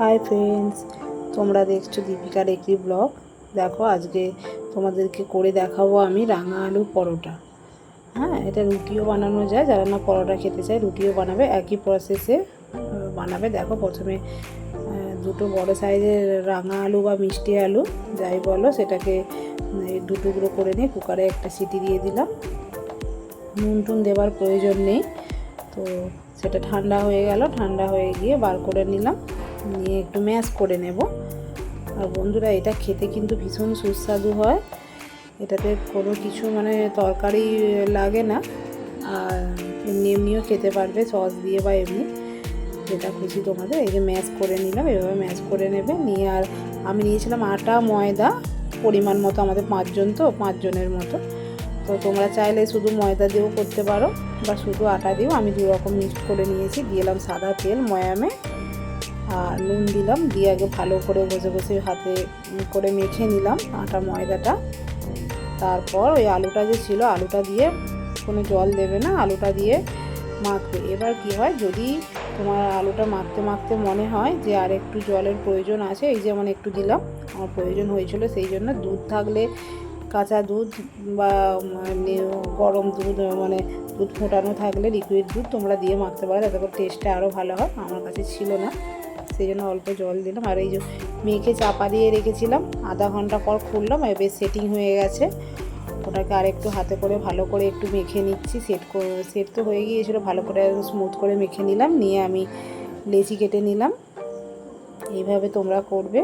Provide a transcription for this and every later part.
Hi friends তোমরা দেখছ দীপিকার একটি ব্লগ। দেখো আজকে তোমাদেরকে করে দেখাবো আমি রাঙা আলু পরোটা। হ্যাঁ এটা রুটিও বানানো যায় যারা না পরোটা খেতে চায় রুটিও বানাবে একই প্রসেসে বানাবে। দেখো প্রথমে দুটো বড় সাইজের রাঙা আলু বা মিষ্টি আলু যাই বলো সেটাকে উম, এই দু টুকরো করে নিয়ে কুকারে একটা সিটি দিয়ে দিলাম। নুন টুন দেওয়ার প্রয়োজন নেই। তো সেটা ঠান্ডা হয়ে গেল ঠান্ডা হয়ে গিয়ে বার করে নিলাম। নিয়ে একটু ম্যাশ করে নেব। আর বন্ধুরা, এটা খেতে কিন্তু ভীষণ সুস্বাদু হয়। এটাতে কোনো কিছু মানে তরকারি লাগে না। আর এমনি এমনিও খেতে পারবে সস দিয়ে বা এমনি। যেটা খুশি তোমাদের, এই যে ম্যাশ করে নিলাম, এভাবে ম্যাশ করে নেবে। নিয়ে আর আমি নিয়েছিলাম আটা, ময়দা, পরিমাণ মতো আমাদের পাঁচজন তো, পাঁচজনের মতো। তো তোমরা চাইলে শুধু ময়দা দিয়েও করতে পারো, বা শুধু আটা দিয়েও। আমি দু রকম মিক্সড করে নিয়েছি। দিলাম সাদা তেল, ময়ামে। নুন দিলাম। দিয়ে আগে ভালো করে বসে বসে হাতে করে মেখে নিলাম আটা, ময়দাটা। তারপর ওই আলুটা যে ছিল, আলুটা দিয়ে কোনো জল দেবে না, আলুটা দিয়ে মাখবে। এবার কি হয়, যদি তোমার আলুটা মাখতে মাখতে মনে হয় যে আর একটু জলের প্রয়োজন আছে, এই যেমন একটু দিলাম, আমার প্রয়োজন হয়েছিল সেই জন্য দুধ থাকলে কাঁচা দুধ বা গরম দুধ মানে দুধ ফোটানো থাকলে লিকুইড দুধ তোমরা দিয়ে মাখতে পারো, যাতে করে টেস্টটা আরও ভালো হয়, আমার কাছে ছিল না। সেই জন্য অল্প জল দিলাম। আর এই যে মেখে চাপা দিয়ে রেখেছিলাম, আধা ঘণ্টা পর খুললাম বেশ সেটিং হয়ে গেছে। ওটাকে আর একটু হাতে করে ভালো করে একটু মেখে নিচ্ছি। সেট সেট তো হয়ে গিয়েছিল, ভালো করে স্মুথ করে মেখে নিলাম, নিয়ে আমি লেচি কেটে নিলাম। এইভাবে তোমরা করবে।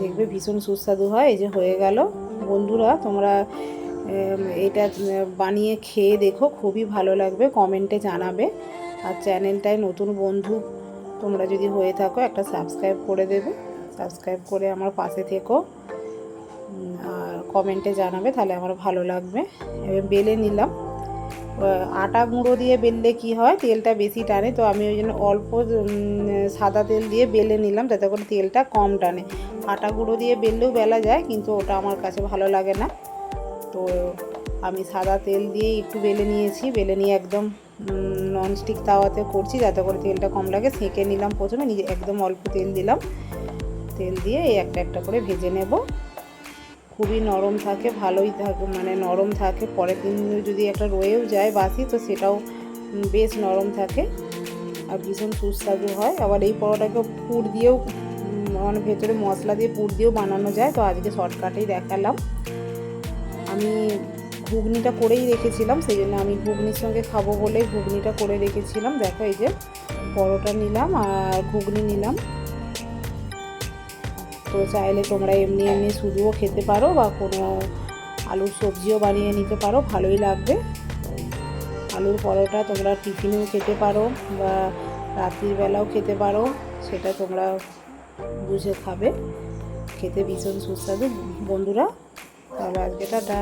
দেখবে ভীষণ সুস্বাদু হয়, এই যে হয়ে গেল। বন্ধুরা, তোমরা এটা বানিয়ে খেয়ে দেখো, খুবই ভালো লাগবে কমেন্টে জানাবে। আর চ্যানেলটায় নতুন বন্ধু তোমরা যদি হয়ে থাকো, একটা সাবস্ক্রাইব করে দেবে। সাবস্ক্রাইব করে আমার পাশে থেকো। আর কমেন্টে জানাবে, তাহলে আমার ভালো লাগবে। এবার বেলে নিলাম। আটা গুঁড়ো দিয়ে বেললে কি হয়? তেলটা বেশি টানে, তো আমি ওই জন্য অল্প সাদা তেল দিয়ে বেলে নিলাম, যাতে করে তেলটা কম টানে। আটা গুঁড়ো দিয়ে বেললেও বেলা যায়, কিন্তু ওটা আমার কাছে ভালো লাগে না। তো আমি সাদা তেল দিয়ে একটু বেলে নিয়েছি। বেলে নিয়ে একদম ননস্টিক তাওয়াতে করছি যাতে করে তেলটা কম লাগে। সেঁকে নিলাম প্রথমে, নিজে একদম অল্প তেল দিলাম। তেল দিয়ে এই একটা একটা করে ভেজে নেব। খুবই নরম থাকে, ভালোই থাকে মানে নরম থাকে। পরের দিন যদি একটা রয়েও যায় বাসি, তো সেটাও বেশ নরম থাকে। আর ভীষণ সুস্বাদু হয়। আবার এই পরোটাকে পুর দিয়েও মানে ভেতরে মশলা দিয়ে পুর দিয়েও বানানো যায়। তো আজকে শর্টকাটেই দেখালাম। আমি ঘুগনিটা করেই রেখেছিলাম, সেই জন্য আমি ঘুগনির সঙ্গে খাব বলেই ঘুগনিটা করে রেখেছিলাম। দেখো এই যে পরোটা নিলাম আর ঘুগনি নিলাম। তো চাইলে তোমরা এমনি এমনি শুধুও খেতে পারো বা কোনো আলুর সবজিও বানিয়ে নিতে পারো, ভালোই লাগবে। আলুর পরোটা তোমরা টিফিনেও খেতে পারো বা রাত্রির বেলাও খেতে পারো, সেটা তোমরা বুঝে খাবে। খেতে ভীষণ সুস্বাদু। বন্ধুরা, তাহলে আজকে টাটা।